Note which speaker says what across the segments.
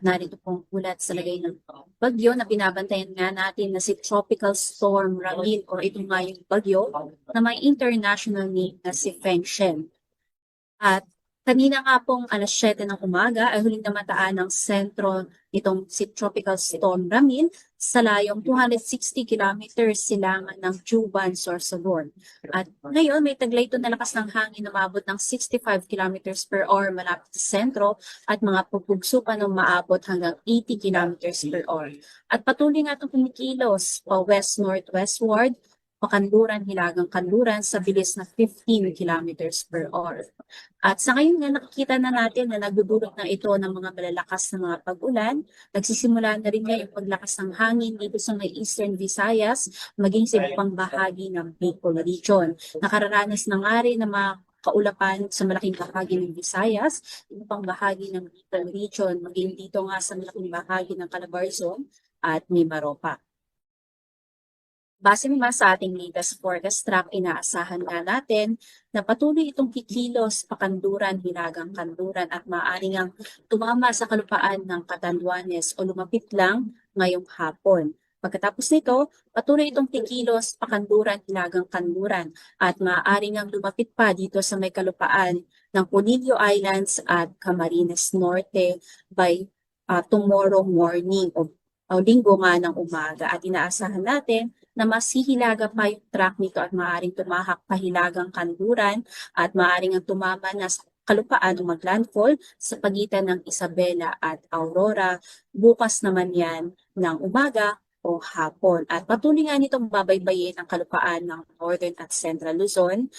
Speaker 1: Narito pong ulat sa lagay ng bagyo na binabantayan nga natin na si Tropical Storm Ramil o ito nga yung bagyo na may international name na si Feng Shen. At kanina nga pong alas 7 ng umaga ay huling namataan ng sentro nitong si Tropical Storm Ramil sa layong 260 kilometers silangan ng Juban, Sorsogon. At ngayon may taglay ito na lakas ng hangin na maabot ng 65 kilometers per hour malapit sa sentro at mga pupugso pa ng maabot hanggang 80 kilometers per hour. At patuloy nga itong kumikilos pa west-northwestward pakanluran, hilagang kanluran sa bilis na 15 kilometers per hour. At sa ngayon nga nakikita na natin na nagdudulot na ito ng mga malalakas na mga pag-ulan. Nagsisimula na rin nga yung paglakas ng hangin dito sa may Eastern Visayas, maging sa ibang bahagi ng Bicol region. Nakararanas na nga rin ng mga kaulapan sa malaking bahagi ng Visayas, ibang bahagi ng Bicol region, maging dito nga sa malaking bahagi ng Calabarzon at Mimaropa. Base naman sa ating latest forecast track, inaasahan nga natin na patuloy itong kikilos pakanduran, hilagang kanduran at maaari ngang tumama sa kalupaan ng Catanduanes o lumapit lang ngayong hapon. Pagkatapos nito, patuloy itong kikilos pakanduran, hilagang kanduran at maaari ngang lumapit pa dito sa may kalupaan ng Conillo Islands at Camarines Norte by uh, tomorrow morning o, o linggo nga ng umaga at inaasahan natin na mas hihilaga pa yung track nito at maaaring tumahak pahilagang kanduran at maaaring ang tumama na sa kalupaan o maglandfall sa pagitan ng Isabela at Aurora. Bukas naman yan ng umaga o hapon. At patuloy nga nitong babaybayin ang kalupaan ng Northern at Central Luzon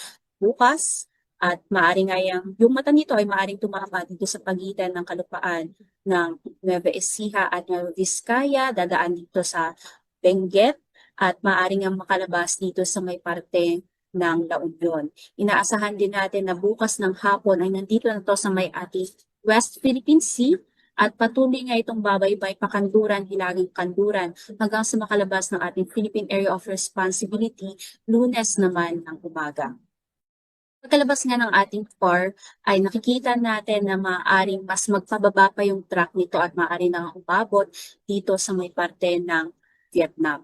Speaker 1: bukas at maaring nga yung, yung mata nito ay maaring tumama dito sa pagitan ng kalupaan ng Nueva Ecija at Nueva Vizcaya, dadaan dito sa Benguet at maaaring ang makalabas dito sa may parte ng La Union. Inaasahan din natin na bukas ng hapon ay nandito na to sa may ating West Philippine Sea at patuloy nga itong babaybay pakanduran, hilagang kanduran hanggang sa makalabas ng ating Philippine Area of Responsibility lunes naman ng umaga. Pagkalabas nga ng ating FAR ay nakikita natin na maaaring mas magpababa pa yung track nito at maaari na umabot dito sa may parte ng Vietnam.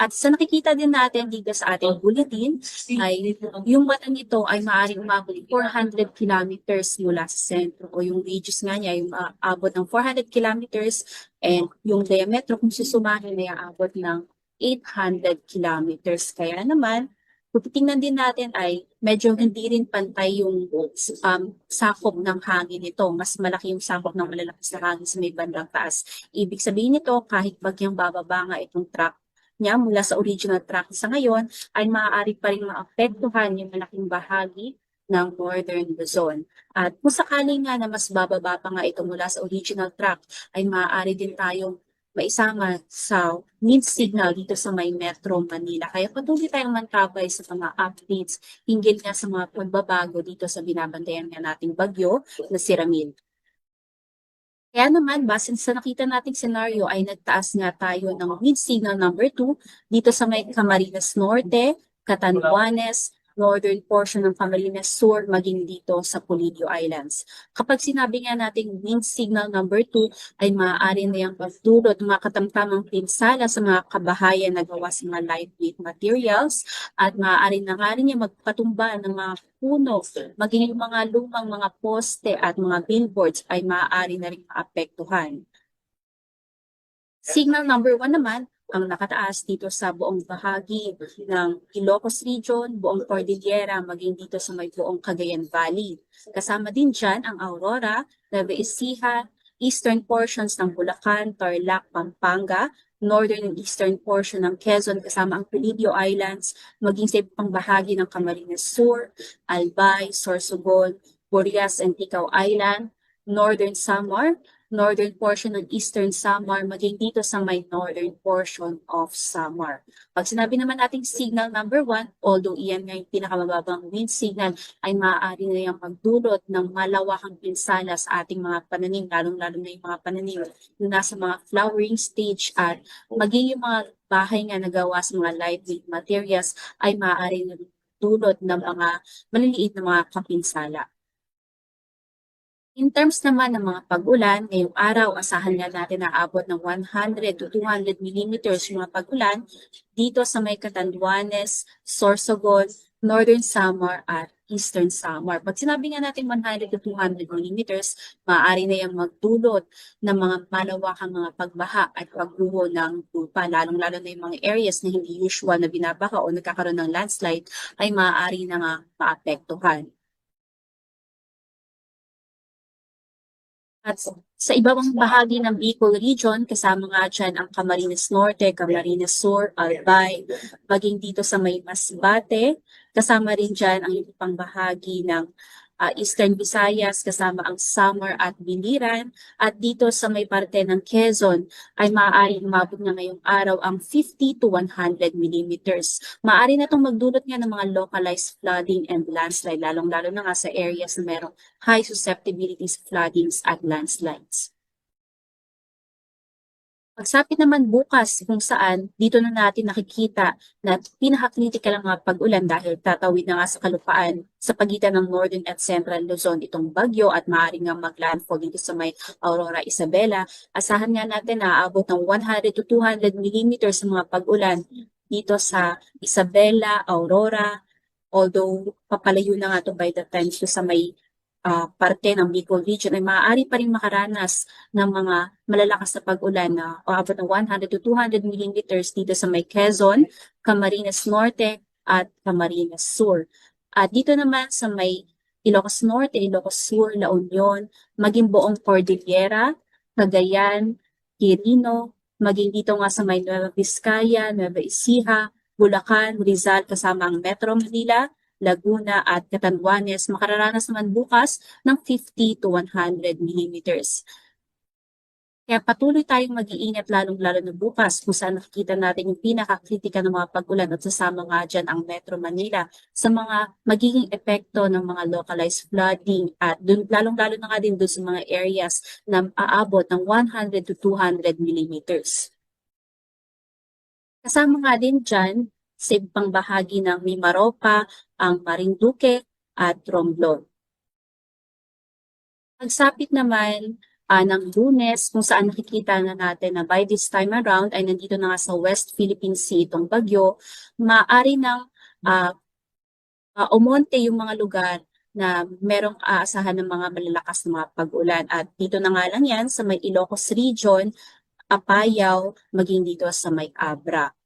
Speaker 1: At sa nakikita din natin dito sa ating bulletin ay yung mata nito ay maaaring umabot 400 kilometers mula sa sentro o yung radius nga niya yung uh, abot ng 400 kilometers and yung diametro kung susumahin ay aabot ng 800 kilometers. Kaya naman, kung titingnan din natin ay medyo hindi rin pantay yung um, sakop ng hangin nito. Mas malaki yung sakop ng malalakas na hangin sa may bandang taas. Ibig sabihin nito, kahit bagyang bababa nga itong track niya mula sa original track sa ngayon ay maaari pa rin maapektuhan yung malaking bahagi ng Northern Luzon. At kung sakali nga na mas bababa pa nga ito mula sa original track, ay maaari din tayong maisama sa mid signal dito sa may Metro Manila. Kaya patuloy tayong mantabay sa mga updates hinggil nga sa mga pagbabago dito sa binabantayan nga nating bagyo na si Ramil. Kaya naman, base sa nakita nating senaryo ay nagtaas nga tayo ng wind signal number 2 dito sa may Camarines Norte, Catanduanes, northern portion ng Camarines Sur, maging dito sa Polillo Islands. Kapag sinabi nga nating wind signal number 2 ay maaari na yung pagdulot mga katamtamang pinsala sa mga kabahayan na gawa sa mga lightweight materials at maaari na nga rin yung magpatumba ng mga puno, maging yung mga lumang mga poste at mga billboards ay maaari na rin maapektuhan. Signal number 1 naman, ang nakataas dito sa buong bahagi ng Ilocos Region, buong Cordillera, maging dito sa may buong Cagayan Valley. Kasama din dyan ang Aurora, Nueva Ecija, eastern portions ng Bulacan, Tarlac, Pampanga, northern and eastern portion ng Quezon kasama ang Pilibio Islands, maging sa ibang bahagi ng Camarines Sur, Albay, Sorsogon, Burias and Ticao Island, northern Samar, northern portion ng eastern Samar, maging dito sa may northern portion of Samar. Pag sinabi naman nating signal number 1, although iyan nga yung pinakamababang wind signal, ay maaari na yung magdulot ng malawakang pinsala sa ating mga pananim, lalong-lalo na yung mga pananim na nasa mga flowering stage at maging yung mga bahay nga nagawa sa mga lightweight materials ay maaari na dulot ng mga maliliit na mga kapinsala. In terms naman ng mga pag-ulan, ngayong araw, asahan nga natin na ng 100 to 200 millimeters yung mga pag-ulan dito sa may Catanduanes, Sorsogon, Northern Samar at Eastern Samar. Pag sinabi nga natin 100 to 200 millimeters, maaari na yung magdulot ng mga malawakang mga pagbaha at pagguho ng lupa, lalong-lalo na yung mga areas na hindi usual na binabaha o nagkakaroon ng landslide ay maaari na nga maapektuhan. At sa ibang bahagi ng Bicol Region, kasama nga dyan ang Camarines Norte, Camarines Sur, Albay, maging dito sa may Masbate, kasama rin dyan ang iba pang bahagi ng ah, Eastern Visayas, kasama ang Samar at Biliran, at dito sa may parte ng Quezon ay maaaring umabot na ngayong araw ang 50 to 100 millimeters. Maaari na itong magdulot nga ng mga localized flooding and landslide, lalong-lalo na nga sa areas na merong high susceptibilities floodings at landslides. Pagsapit naman bukas kung saan dito na natin nakikita na pinaka-critical ang mga pag-ulan dahil tatawid na nga sa kalupaan sa pagitan ng Northern at Central Luzon itong bagyo at maaaring nga mag-landfall dito sa may Aurora Isabela. Asahan nga natin na aabot ng 100 to 200 millimeters ng mga pag-ulan dito sa Isabela, Aurora, although papalayo na nga to by the time to sa may ah, parte ng Bicol Region ay maaari pa rin makaranas ng mga malalakas na pag-ulan na uabot ng 100 to 200 millimeters dito sa may Quezon, Camarines Norte at Camarines Sur. At dito naman sa may Ilocos Norte, Ilocos Sur, La Union, maging buong Cordillera, Cagayan, Quirino, maging dito nga sa may Nueva Vizcaya, Nueva Ecija, Bulacan, Rizal kasama ang Metro Manila, Laguna at Catanduanes makararanas naman bukas ng 50 to 100 millimeters. Kaya patuloy tayong mag-iingat lalong-lalo na bukas kung saan nakikita natin yung pinaka-kritikal ng mga pag-ulan at sasama nga dyan ang Metro Manila sa mga magiging epekto ng mga localized flooding at dun, lalong-lalo na nga din doon sa mga areas na aabot ng 100 to 200 millimeters. Kasama nga din dyan sa ibang bahagi ng Mimaropa, ang Marinduque at Romblon. Pagsapit naman ah, ng lunes kung saan nakikita na natin na by this time around ay nandito na nga sa West Philippine Sea itong bagyo, maaari nang ah, ah, umonte yung mga lugar na merong aasahan ng mga malalakas na mga pag-ulan. At dito na nga lang yan sa may Ilocos Region, Apayao, maging dito sa may Abra.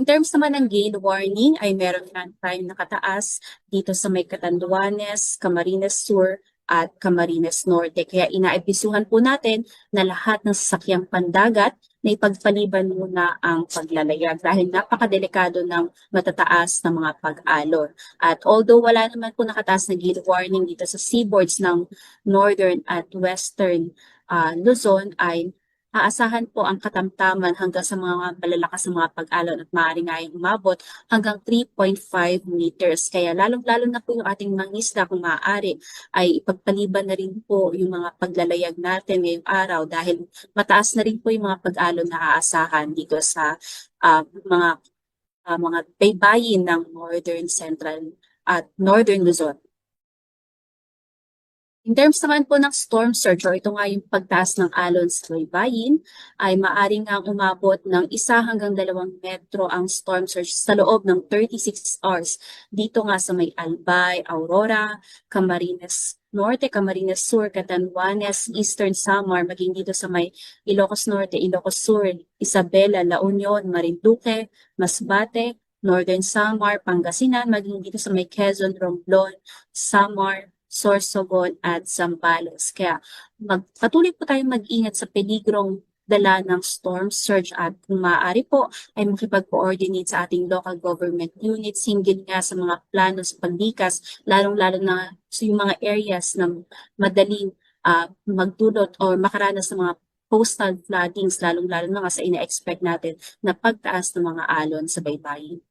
Speaker 1: In terms naman ng gale warning ay meron ng time nakataas dito sa may Catanduanes, Camarines Sur at Camarines Norte. Kaya inaibisuhan po natin na lahat ng sasakyang pandagat na ipagpaliban muna ang paglalayag dahil napakadelikado ng matataas na mga pag-alon. At although wala naman po nakataas na gale warning dito sa seaboards ng Northern at Western ah, Luzon ay aasahan po ang katamtaman hanggang sa mga malalakas na mga pag-alon at maaari nga umabot hanggang 3.5 meters. Kaya lalong-lalo na po yung ating mga isda kung maaari ay ipagpaliban na rin po yung mga paglalayag natin ngayong araw dahil mataas na rin po yung mga pag-alon na aasahan dito sa ah, mga ah, mga baybayin ng Northern Central at Northern Luzon. In terms naman po ng storm surge or ito nga yung pagtaas ng alon sa baybayin ay maaring nga umabot ng isa hanggang dalawang metro ang storm surge sa loob ng 36 hours dito nga sa may Albay, Aurora, Camarines Norte, Camarines Sur, Catanduanes, Eastern Samar, maging dito sa may Ilocos Norte, Ilocos Sur, Isabela, La Union, Marinduque, Masbate, Northern Samar, Pangasinan, maging dito sa may Quezon, Romblon, Samar, Sorsogon at Zambales. Kaya mag, patuloy po tayong mag-ingat sa peligrong dala ng storm surge at kung maaari po ay makipag-coordinate sa ating local government units hinggil nga sa mga plano sa paglikas, lalong-lalo na sa yung mga areas na madaling ah, magdulot or makaranas ng mga coastal floodings, lalong-lalo na nga sa ina-expect natin na pagtaas ng mga alon sa baybayin.